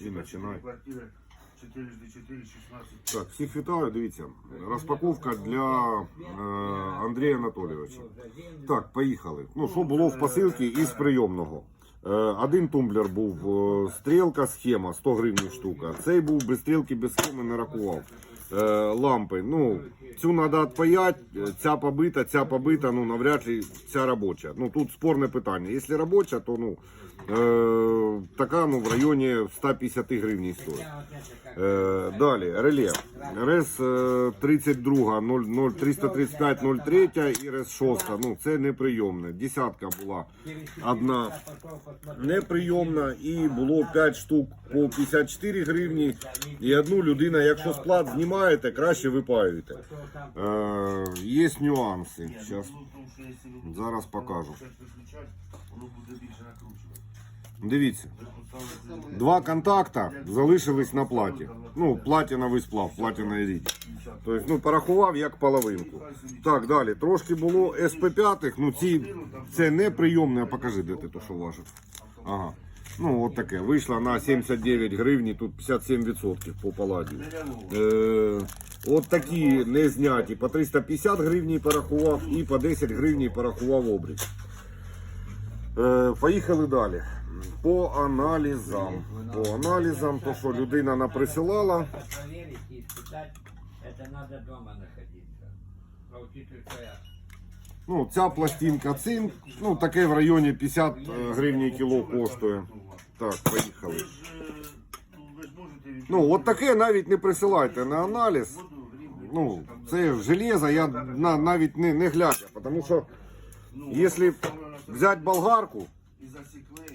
І починай. Квартира 4 4 16. Так, всіх вітаю, дивіться. Розпаковка для е, Андрія Анатолійовича. Так, поїхали. Ну, що було в посилці із прийомного? Е, один тумблер був е, стрілка, схема, 100 гривень штука. Цей був без стрілки, без схеми не рахував. Е, лампи. Ну, цю треба відпаять, е, ця побита, ця побита, ну навряд чи ця робоча. Ну тут спорне питання. Якщо робоча, то ну е, така ну, в районі 150 гривень стоїть. Е, далі, реле. РС е, 32, 0, 0, 335, 03 і РС 6. Ну, це неприйомне. Десятка була одна неприйомна і було 5 штук по 54 гривні. І одну людина, якщо склад знімаєте, краще випаюєте. Е, є нюанси. Щас, Ну, якщо ви зараз покажу. Дивіться. Два контакта залишились на платі. Ну, платиновий сплав, платина і річ. Тобто, ну, порахував як половинку. Так, далі. Трошки було СП5, ну ці це не прийомне, а покажи, де ти то, що важить. Ага. Ну, от таке. Вийшло на 79 гривень, тут 57% по паладі. Е, от такі не зняті. По 350 гривень порахував і по 10 гривень порахував обріч. Е, поїхали далі. По аналізам. По аналізам, то що людина наприсилала. Проверить и испытать, это надо дома находиться. А учитывая, что я Ну, ця пластинка цинк, ну таке в районі 50 е, гривень кіло коштує. Так, поїхали. Ну, от таке навіть не присилайте на аналіз. Ну, це железо, я на, навіть не, не глядя, тому що ну, якщо взяти болгарку, і засікли.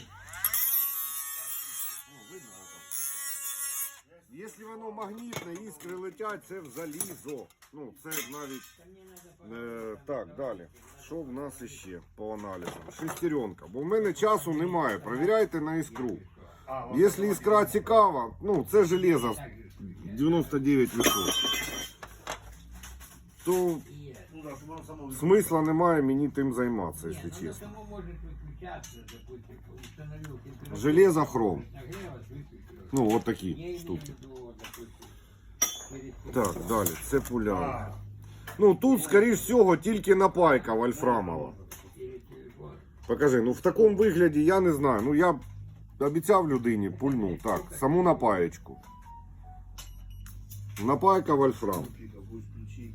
Якщо воно магнітне, іскри летять, це в залізо. Ну, це навіть. Е, так, далі. Що в нас іще по аналізам? Шестеренка. Бо в мене часу немає. Провіряйте на іскру. Якщо іскра цікава, ну це железо 99%. То ну, смисла немає мені тим займатися, якщо ну, чесно. Железо хром. Нагрелось, выключилось. Ну, от Я такі имею в штуки. виду, вот, допустим, через Так, далі, це пуляр. А, Ну тут, скоріш всього, тільки напайка вольфрамова. через телефон. Покажи, ну в такому вигляді я не знаю. Ну я обіцяв людині пульну. Так, саму напаєчку. Напайка вольфрам. тихо, будь ключі.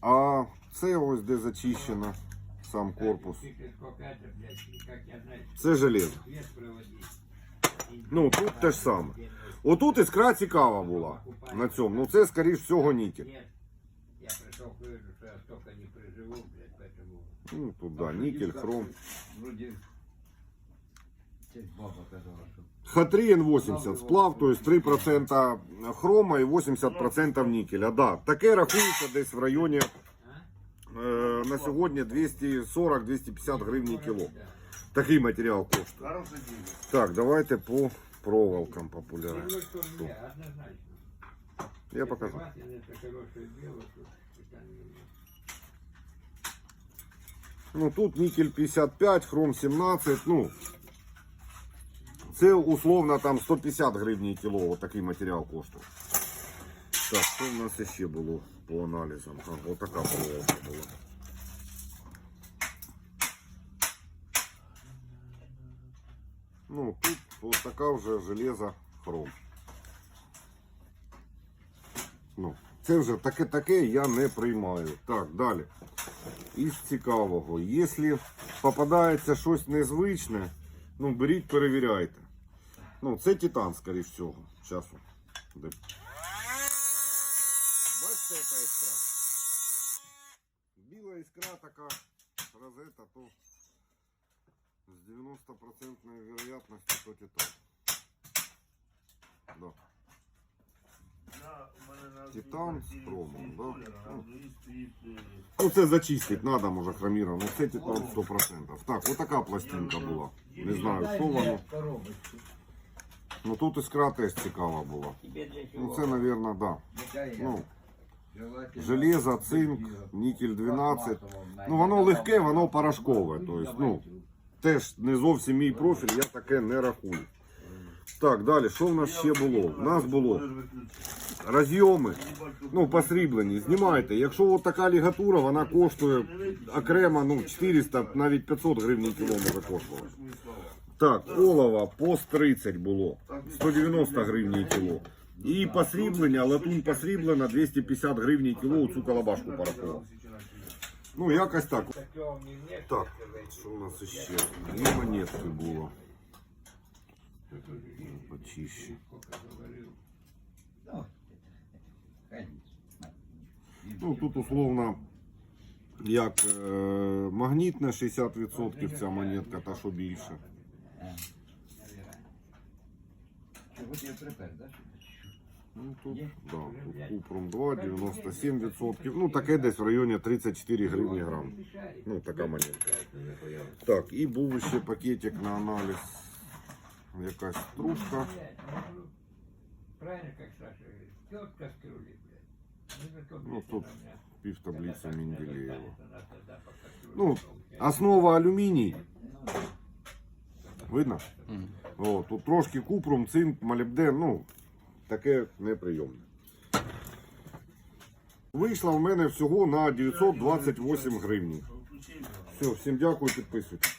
А це ось де зачищено сам корпус. Ты сколько это, блядь, как я знаю, Це железо. Ну тут те ж саме. Отут іскра цікава була на цьому. Ну це скоріш всього нікель. Я к выводу, я столько не проживу, блядь, поэтому... Ну тут да, нікель, хром. Вроде баба казала, що Х3 Н80 сплав, то есть 3% хрома і 80% нікеля. Да, таке рахується десь в районі е, на сьогодні 240-250 гривень кіло. Такий матеріал коштує. Хороше діло. Так, давайте по проволокам популярно. Ну, что у меня, однозначно. Я покажу. согласен, это хорошее дело, тут питания нет. Ну тут нікель 55, хром 17, ну. Це условно там 150 гривень кіло, от такий матеріал коштує. Так, що в нас ще було по аналізам? А, от така проволока була. Ну, тут от така вже железо хром. Ну, це вже таке-таке я не приймаю. Так, далі. Із цікавого. Якщо попадається щось незвичне, ну беріть, перевіряйте. Ну, це титан, скоріш всього. Часу. Бачите, яка іскра? Біла іскра така розета, то з 90% вероятності то титан. Да. Титан з квартирі хромом, да? Ну. на дворі стоїть, е, Ну це зачистить надо, може хроміровано. Ну, це титан 100%. Так, отака пластинка була. Не знаю, що воно. Ну тут іскра теж цікава була. Ну це, напевно, да. Ну, железо, цинк, нікель 12. Ну воно легке, воно порошкове. Тобто, ну, теж не зовсім мій профіль, я таке не рахую. Так, далі, що в нас ще було? У нас було розйоми, ну, посріблені, знімайте. Якщо от така лігатура, вона коштує окремо ну, 400, навіть 500 гривень кіло може коштувати. Так, олова пост 30 було, 190 гривень кіло. І посріблення, латунь посріблена 250 гривень кіло, цю колобашку порахував. Ну, якось так. Так, що у нас ще? Дві монетки було. Почище. Ну, тут условно, як е, магнітне 60% ця монетка, та що більше. Чого ти припер, да? Ну, тут, да, тут Купром 2, 97%. Ну, таке десь в районі 34 гривні грам. Ну, така монетка. Так, і був ще пакетик на аналіз. Якась стружка. Правильно, как Саша говорит, тетка с крюли, блядь. Ну, Ну, блядь, тут пів таблиці Она Менделєєва. Ну. Основа алюміній. Видно? О, тут трошки купрум, цинк, молібден, ну, таке неприйомне. Вийшло в мене всього на 928 гривень. Все, всім дякую, підписуйтесь.